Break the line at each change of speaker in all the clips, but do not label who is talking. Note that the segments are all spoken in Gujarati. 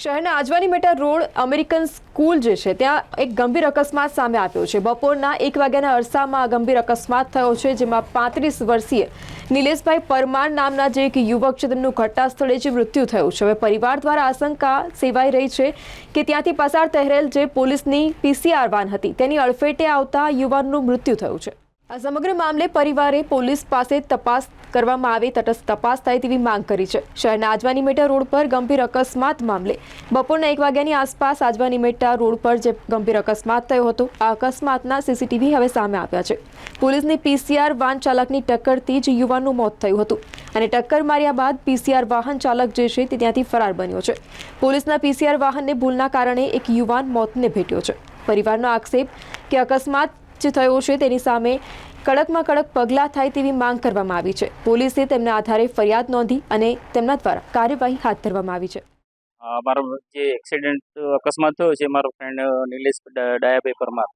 શહેરના આજવાની મેટા રોડ અમેરિકન સ્કૂલ જે છે, ત્યાં એક ગંભીર અકસ્માત સામે આવ્યો છે. બપોરના એક વાગ્યાના અરસામાં ગંભીર અકસ્માત થયો છે, જેમાં પાંત્રીસ વર્ષીય નિલેશભાઈ પરમાર નામના જે એક યુવક છે, તેમનું ઘટના સ્થળે જ મૃત્યુ થયું છે. હવે પરિવાર દ્વારા આશંકા સેવાઈ રહી છે કે ત્યાંથી પસાર થયેલ જે પોલીસની પીસીઆર વાન હતી, તેની અડફેટે આવતા યુવાનનું મૃત્યુ થયું છે. આ સમગ્ર મામલે પરિવારે પોલીસ પાસે તપાસ કરવામાં આવે, તટસ્થ તપાસ થાય તેવી માંગ કરી છે. શહેરના આજવાની મેટા રોડ પર ગંભીર અકસ્માત મામલે. બપોરના એક વાગ્યાની આસપાસ આજવાની મેટા રોડ પર જે ગંભીર અકસ્માત થયો હતો, આ અકસ્માતના સીસીટીવી હવે સામે આવ્યા છે. પોલીસની પીસીઆર વાહન ચાલકની ટક્કરથી જ યુવાનનું મોત થયું હતું અને ટક્કર માર્યા બાદ પીસીઆર વાહન ચાલક જે છે તે ત્યાંથી ફરાર બન્યો છે. પોલીસના પીસીઆર વાહનને ભૂલના કારણે એક યુવાન મોતને ભેટ્યો છે. પરિવારનો આક્ષેપ કે અકસ્માત જે થયો છે તેની સામે કડકમાં કડક પગલાં થાય તેવી માંગ કરવામાં આવી છે. પોલીસે તેમના આધારે ફરિયાદ નોંધી અને તેમના દ્વારા કાર્યવાહી હાથ ધરવામાં આવી છે.
મારો જે એક્સિડન્ટ અકસ્માત થયો છે, મારો ફ્રેન્ડ નિલેશ ડાયાભાઈ પરમાર.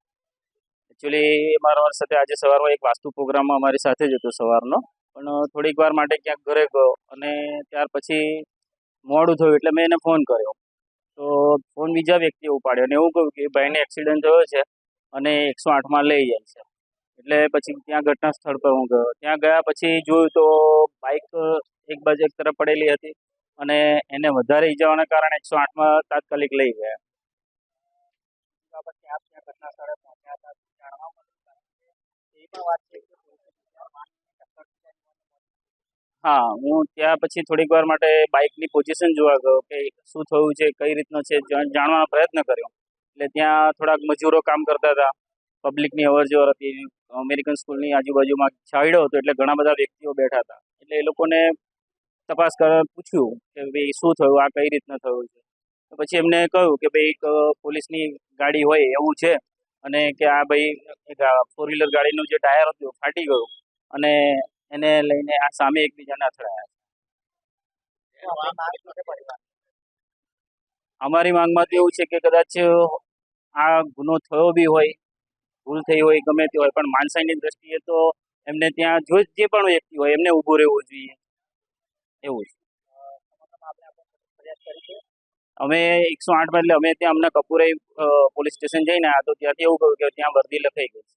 એકચ્યુઅલી મારા સાથે આજે સવારમાં એક વાસ્તુ પ્રોગ્રામ અમારી સાથે જ હતો સવારનો. પણ થોડીક વાર માટે ક્યાંક ઘરે ગયો અને ત્યાર પછી મોડું થયું એટલે મેં એને ફોન કર્યો. તો ફોન બીજા વ્યક્તિએ ઉપાડ્યો અને એવું કહ્યું કે ભાઈને એક્સિડન્ટ થયો છે. અને એકસો આઠમાં લઈ જાય છે. એટલે પછી ત્યાં ઘટના સ્થળ પર હું ગયો. ત્યાં ગયા પછી જોયું તો બાઇક એક બાજુ એક તરફ પડેલી હતી અને એને વધારે ઈજાવાના કારણે એકસો આઠમાં તાત્કાલિક લઈ ગયા. હા, હું ત્યાં પછી થોડીક વાર માટે બાઇકની પોઝિશન જોવા ગયો કે શું થયું છે, કઈ રીતનું છે જાણ- જાણવાનો પ્રયત્ન કર્યો. એટલે ત્યાં થોડાક મજૂરો કામ કરતા હતા. પબ્લિકની અવર જવર હતી. અમેરિકન સ્કૂલની આજુબાજુમાં છાયડો હતો એટલે ઘણા બધા વ્યક્તિઓ બેઠા હતા. એટલે એ લોકોને તપાસ કર પૂછ્યું કે ભાઈ શું થયું? આ કઈ રીતના થયું છે? પછી એમને કહ્યું કે ભાઈ એક પોલીસની ગાડી હોય એવું છે અને કે આ ભાઈ ફોર વ્હીલર ગાડીનું જે ટાયર હતું ફાટી ગયું અને એને લઈને આ સામે એકબીજાને અથડાયા અમારી માંગમાં તો એવું છે કે કદાચ આ ગુનો થયો બી હોય, ભૂલ થઈ હોય, ગમે તે હોય, પણ માણસાઈની દ્રષ્ટિએ તો એમને ત્યાં જો જે પણ વ્યક્તિ હોય, એમને ઊભું રહેવું જોઈએ. એવું છે અમે એકસો આઠમાં, એટલે અમે ત્યાં અમને કપૂરે પોલીસ સ્ટેશન જઈને આ તો ત્યાંથી એવું કહ્યું કે ત્યાં વર્દી લખાઈ ગઈ છે.